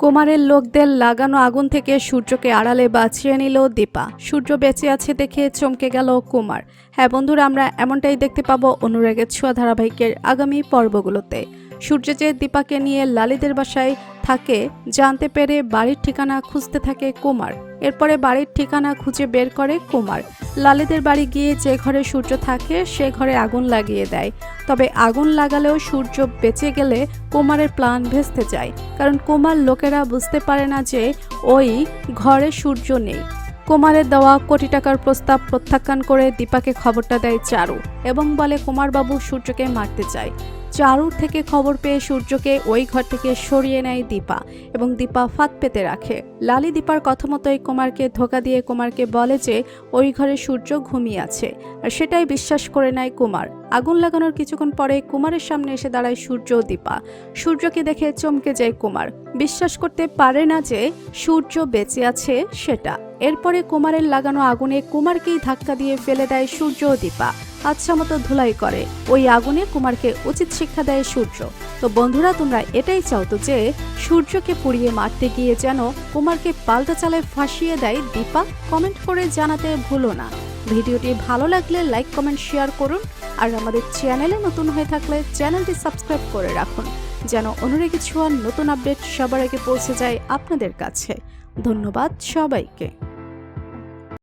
কুমারের লোকদের লাগানো আগুন থেকে সূর্যকে আড়ালে বাঁচিয়ে নিল দীপা। সূর্য বেঁচে আছে দেখে চমকে গেল কুমার। হ্যাঁ বন্ধুরা, আমরা এমনটাই দেখতে পাবো অনুরাগের ছোঁয়া ধারাবাহিকের আগামী পর্বগুলোতে। সূর্য যে দীপাকে নিয়ে লালিদের বাসায় থাকে, জানতে পেরে বাড়ির ঠিকানা খুঁজতে থাকে কুমার। এরপরে বাড়ির ঠিকানা খুঁজে বের করে কুমার। লালিদের বাড়ি গিয়ে যে ঘরে সূর্য থাকে, সে ঘরে আগুন লাগিয়ে দেয়। তবে আগুন লাগালেও সূর্য বেঁচে গেলে কুমারের প্ল্যান ভেস্তে যায়। কারণ কুমার লোকেরা বুঝতে পারে না যে ওই ঘরে সূর্য নেই। কুমারের দেওয়া কোটি টাকার প্রস্তাব প্রত্যাখ্যান করে দীপাকে খবরটা দেয় চারু এবং বলে, কুমারবাবু সূর্যকে মারতে চায়। চারুর থেকে খবর পেয়ে সূর্যকে ওই ঘর থেকে সরিয়ে নেয় দীপা এবং দীপা ফাঁদ পেতে রাখে। লালি দীপার কথা মতোই কুমারকে ধোকা দিয়ে কুমারকে বলে যে, ওই ঘরে সূর্য ঘুমিয়ে আছে। আর সেটাই বিশ্বাস করে নেয় কুমার। আগুন লাগানোর কিছুক্ষণ পরে কুমারের সামনে এসে দাঁড়ায় সূর্য দীপা। সূর্যকে দেখে চমকে যায় কুমার। বিশ্বাস করতে পারে না যে, সূর্য বেঁচে আছে সেটা। এরপরে কুমারের লাগানো আগুনে কুমারকেই ধাক্কা দিয়ে ফেলে দেয় সূর্য দীপা। মতো ধুলাই করে। ওই আগুনে কুমারকে উচিত শিক্ষা দেয় সূর্য। তো বন্ধুরা, তোমরা এটাই চাও তো যে, সূর্যকে পুড়িয়ে মারতে গিয়ে যেন কুমারকে পাল্টা চালায় ফাঁসিয়ে দেয় দীপা, কমেন্ট করে জানাতে ভুলো না। ভিডিওটি ভালো লাগলে লাইক, কমেন্ট, শেয়ার করুন। আর আমাদের চ্যানেলে নতুন হয়ে থাকলে চ্যানেলটি সাবস্ক্রাইব করে রাখুন। যেন অনুরেগে ছোঁয়ার নতুন আপডেট সবার আগে পৌঁছে যায় আপনাদের কাছে। ধন্যবাদ সবাইকে।